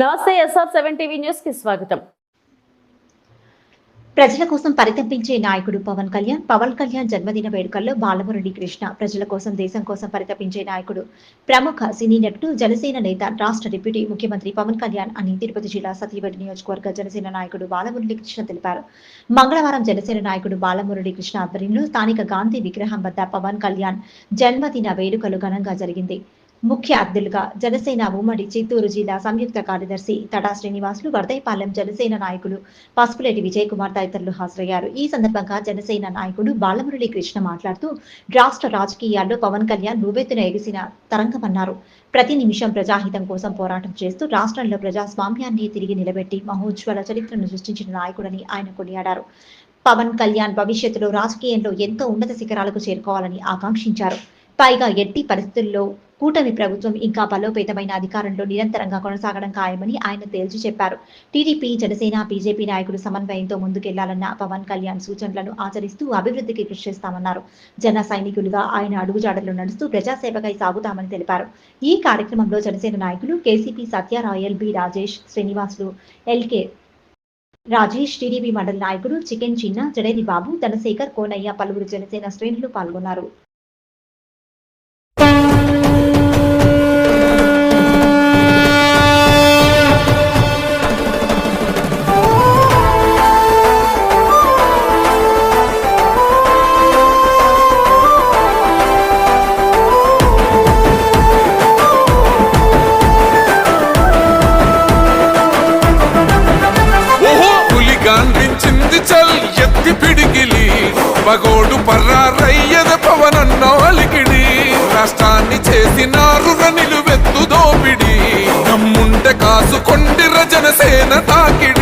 నమస్తే SR seven TV న్యూస్కి స్వాగతం. ప్రజల కోసం పరితపించే నాయకుడు పవన్ కళ్యాణ్ పవన్ కళ్యాణ్ జన్మదిన వేడుకల్లో బాలమురళి కృష్ణ ప్రజల కోసం దేశం కోసం పరితపించే నాయకుడు. ప్రముఖ సినీ నటుడు జనసేన నేత రాష్ట్ర డిప్యూటీ ముఖ్యమంత్రి పవన్ కళ్యాణ్ అని తిరుపతి జిల్లా సతీవడి నియోజకవర్గ జనసేన నాయకుడు బాలమురళి కృష్ణ తెలిపారు. మంగళవారం జనసేన నాయకుడు బాలమురళి కృష్ణ ఆధ్వర్యంలో స్థానిక గాంధీ విగ్రహం వద్ద పవన్ కళ్యాణ్ జన్మదిన వేడుకలు ఘనంగా జరిగింది. ముఖ్య అతిథులుగా జనసేన ఉమ్మడి చిత్తూరు జిల్లా సంయుక్త కార్యదర్శి తడా శ్రీనివాసులు వరదైపాలెం జనసేన నాయకులు పసుపులేటి విజయ్ కుమార్ తదితరులు హాజరయ్యారు. ఈ సందర్భంగా జనసేన నాయకుడు బాలమురళి కృష్ణ మాట్లాడుతూ రాష్ట్ర రాజకీయాల్లో పవన్ కళ్యాణ్ నువ్వెత్తున ఎగిసిన తరంగమన్నారు. ప్రతి నిమిషం ప్రజాహితం కోసం పోరాటం చేస్తూ రాష్ట్రంలో ప్రజాస్వామ్యాన్ని తిరిగి నిలబెట్టి మహోజ్వల చరిత్రను సృష్టించిన నాయకుడని ఆయన కొనియాడారు. పవన్ కళ్యాణ్ భవిష్యత్తులో రాజకీయంలో ఎంతో ఉన్నత శిఖరాలకు చేరుకోవాలని ఆకాంక్షించారు. పైగా ఎట్టి పరిస్థితుల్లో కూటమి ప్రభుత్వం ఇంకా బలోపేతమైన అధికారంలో నిరంతరంగా కొనసాగడం ఖాయమని ఆయన తేల్చి చెప్పారు. టీడీపీ జనసేన బీజేపీ నాయకులు సమన్వయంతో ముందుకెళ్ళాలన్న పవన్ కళ్యాణ్ సూచనలను ఆచరిస్తూ అభివృద్ధికి కృషి చేస్తామన్నారు. జన సైనికులుగా ఆయన అడుగుజాడలు నడుస్తూ ప్రజాసేవకై సాగుతామని తెలిపారు. ఈ కార్యక్రమంలో జనసేన నాయకులు కేసీపీ సత్యారాయల్ B Rajesh Srinivasulu LK Rajesh TDP మండలి నాయకుడు చికెన్ చిన్న జడేది బాబు ధనశేఖర్ కోనయ్య పలువురు జనసేన శ్రేణులు పాల్గొన్నారు. పగోడు పర్రారయ్యద పవనన్న అలికిడి. రాష్ట్రాన్ని చేసినారు నిలువెత్తు దోపిడి. నమ్ముంటే కాసుకొండిర జనసేన తాకిడి.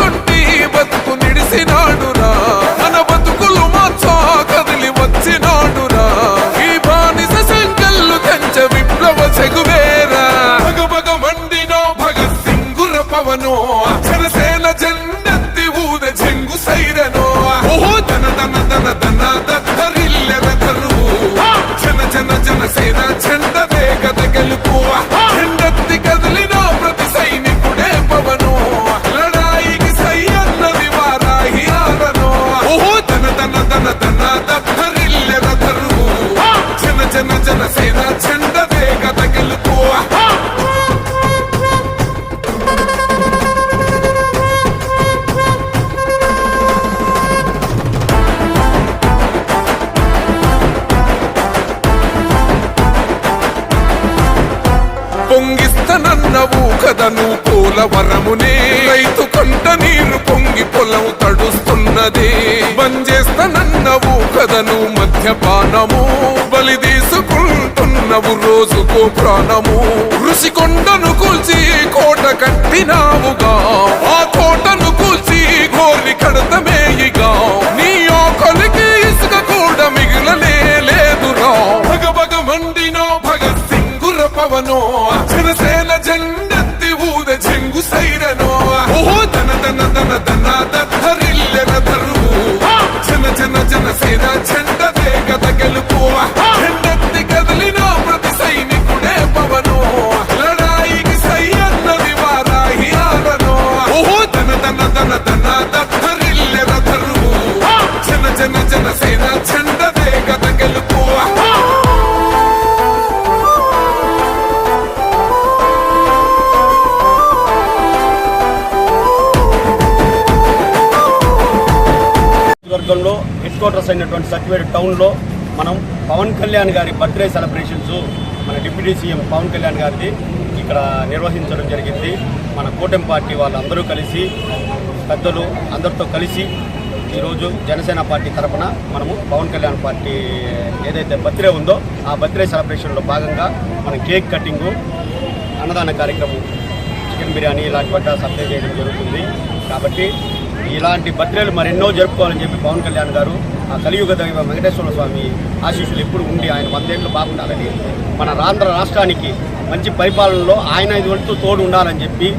పొంగిస్తనన్నవు కదను పోలవరమునే రైతు కంట నీరు పొంగి పొలం తడుస్తున్నది. బంజేస్తనన్నవు కదను మద్యపానము బలి తీసుకుంటున్నవు రోజుకో ప్రాణము. ఋషికొండను కూల్చి కోట కట్టినావుగా. ఆ కోటను కూల్చి గోలి కడతమే క్వార్టర్స్ అయినటువంటి సర్టిఫైడ్ టౌన్లో మనం పవన్ కళ్యాణ్ గారి బర్త్డే సెలబ్రేషన్స్ మన డిప్యూటీ సీఎం పవన్ కళ్యాణ్ గారిది ఇక్కడ నిర్వహించడం జరిగింది. మన కూటమి పార్టీ వాళ్ళందరూ కలిసి పెద్దలు అందరితో కలిసి ఈరోజు జనసేన పార్టీ తరఫున మనము పవన్ కళ్యాణ్ పార్టీ ఏదైతే బర్త్డే ఉందో ఆ బర్త్డే సెలబ్రేషన్లో భాగంగా మనం కేక్ కటింగు అన్నదాన కార్యక్రమం చికెన్ బిర్యానీ ఇలాంటి వంట సప్లై చేయడం జరుగుతుంది. కాబట్టి ఇలాంటి బర్త్డేలు మరెన్నో జరుపుకోవాలని చెప్పి పవన్ కళ్యాణ్ గారు ఆ కలియుగ దైవ వెంకటేశ్వర స్వామి ఆశీస్సులు ఎప్పుడు ఉండి ఆయన వందేళ్ళు బాగుండాలని మన ఆంధ్ర రాష్ట్రానికి మంచి పరిపాలనలో ఆయన ఇది వంతు తోడు ఉండాలని చెప్పి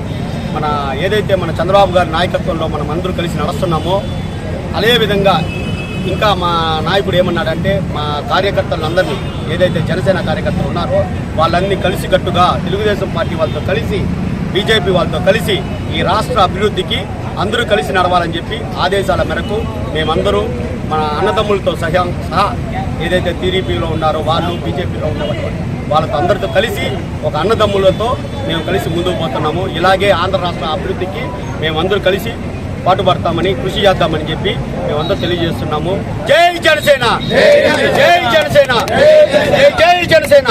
మన ఏదైతే మన చంద్రబాబు గారి నాయకత్వంలో మనం అందరూ కలిసి నడుస్తున్నామో అదేవిధంగా ఇంకా మా నాయకుడు ఏమన్నాడంటే మా కార్యకర్తలందరినీ ఏదైతే జనసేన కార్యకర్తలు ఉన్నారో వాళ్ళన్నీ కలిసికట్టుగా తెలుగుదేశం పార్టీ వాళ్ళతో కలిసి బీజేపీ వాళ్ళతో కలిసి ఈ రాష్ట్ర అభివృద్ధికి అందరూ కలిసి నడవాలని చెప్పి ఆదేశాల మేరకు మేమందరూ మన అన్నదమ్ములతో సహా సహా ఏదైతే టీడీపీలో ఉన్నారో వాళ్ళు బీజేపీలో ఉన్నటువంటి వాళ్ళతో అందరితో కలిసి ఒక అన్నదమ్ములతో మేము కలిసి ముందుకు పోతున్నాము. ఇలాగే ఆంధ్ర రాష్ట్ర అభివృద్ధికి మేమందరూ కలిసి పాటుపడతామని కృషి చేద్దామని చెప్పి మేమందరూ తెలియజేస్తున్నాము. జై జనసేన! జై జనసేన! జై జై జనసేన!